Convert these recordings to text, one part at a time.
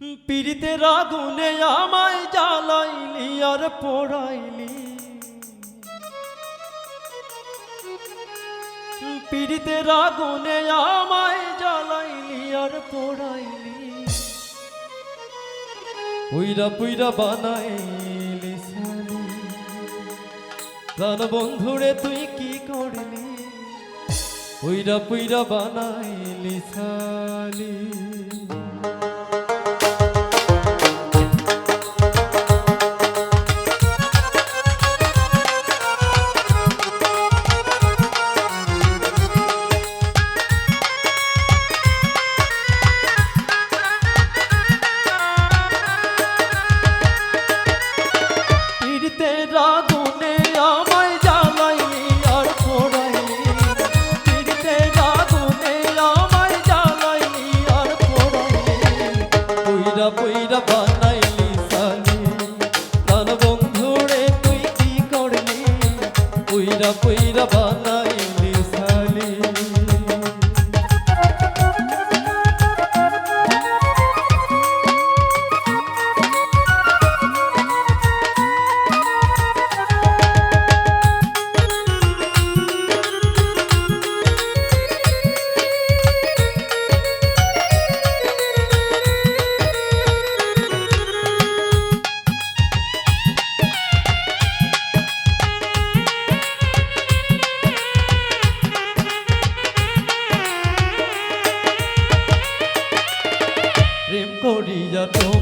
পিড়িতে রাগুনে আমায় জ্বালাইলি আর পোড়াইলি। পিড়িতে রাগুনে আমায় জ্বালাইলি আর পোড়াইলি। পুইরা পুইরা বানাইলি প্রাণ বন্ধুরে, তুই কি করলি? পুইরা পুইরা বানাইলি সালি পুইরা পুইরা বানাই। I don't know.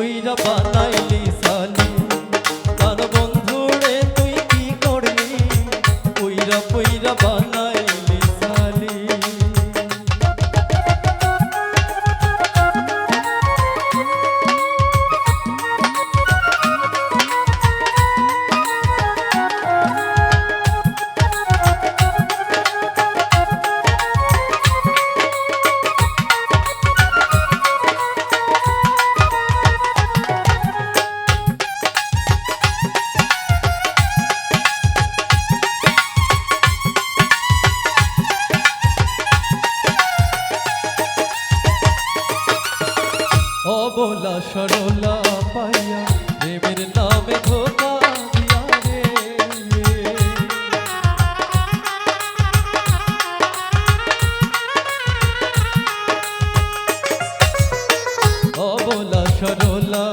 কইরা বানাইলি সালি তার বন্ধুরে তুই কি করলি? কইরা কইরা বানাই সরলা পাইয়া প্রেমের নামে ধোকা দিয়া রে। অবলা সরলা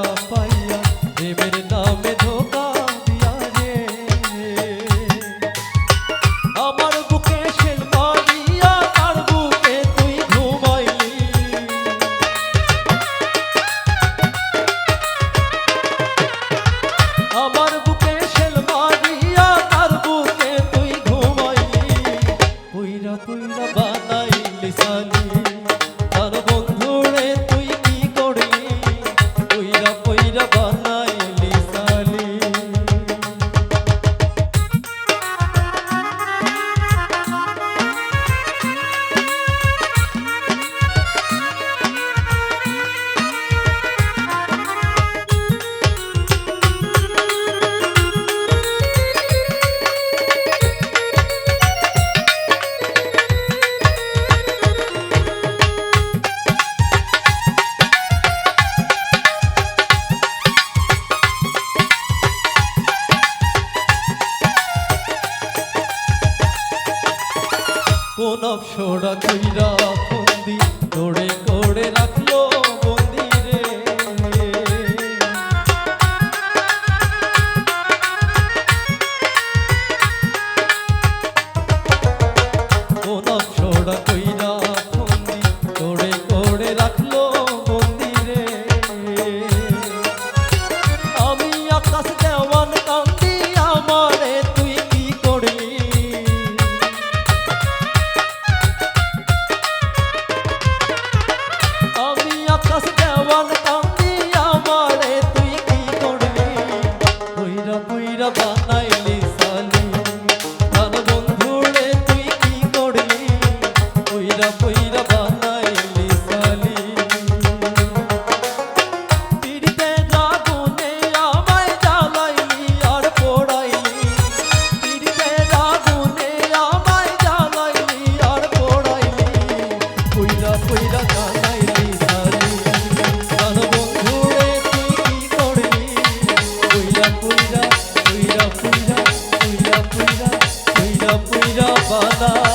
নবসরা কইরা ফন্দি করে করে রাখল। পুইরা পুইরা পুইরা বালা।